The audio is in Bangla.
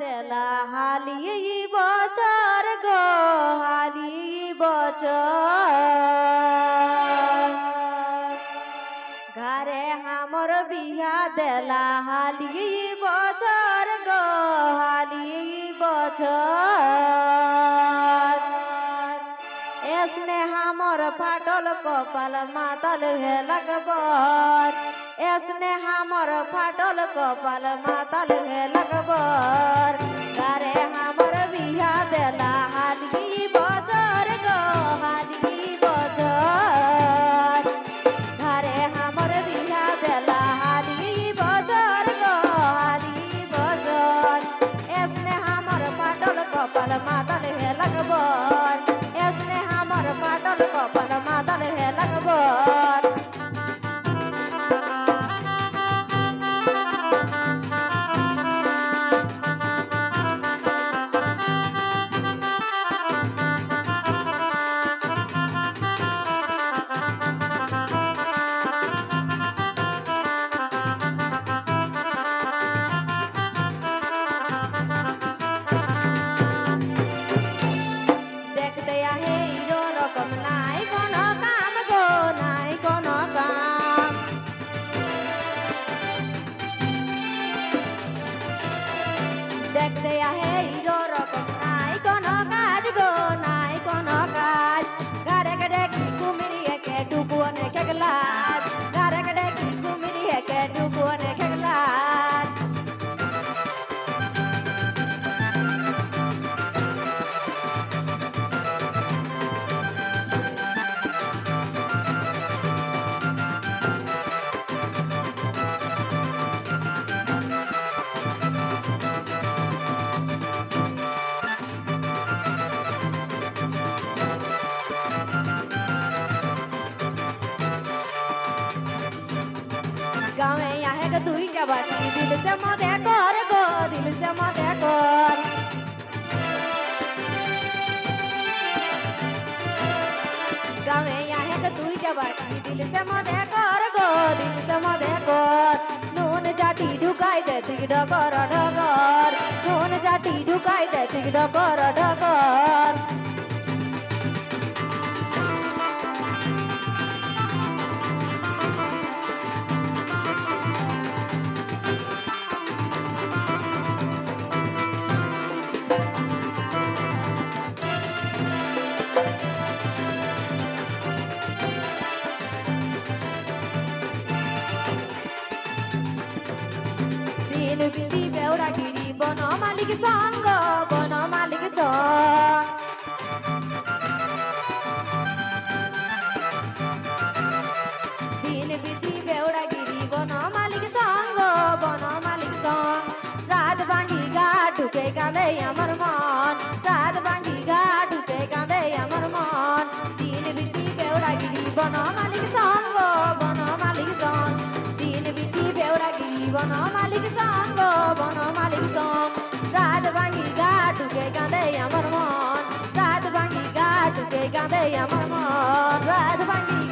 দেলা হালি বছর গো হালি বছর ঘরে হামর বিয়া দেলা হালি বছর গো হালি বছর এসনে হামর ফাটল কপাল, মাতাল হেলক বর এসনে হামর ফাটল কপাল, মাতাল হেল Panama, Panama, Panama, Panama, Panama, Panama, Panama, Panama, Panama, Panama, Panama, Panama, Panama, Panama, गाँव यहाँ के दुईटा बाटी दिल से मदे कर गो, दिल से दुईटा बाटी दिल से मदे कर गो, दिल से कर। नून जाटी ढुकाई देती डकर डकर नून जाटी ढुकाई देती डकर डकर দিন বিধি বেউরা গিরি, বন মালিক সঙ্গ, বন মালিক সঙ্গ। দিন বিধি বন মালিক সঙ্গ, বন মালিক সঙ্গ। রাত ভাঙ্গি গা ঢুকে কাঁদে আমার মন, রাত ভাঙ্গি গা ঢুকে কাঁদে আমার মন। দিন বিধি বেউরা বন Ride the bunny, got.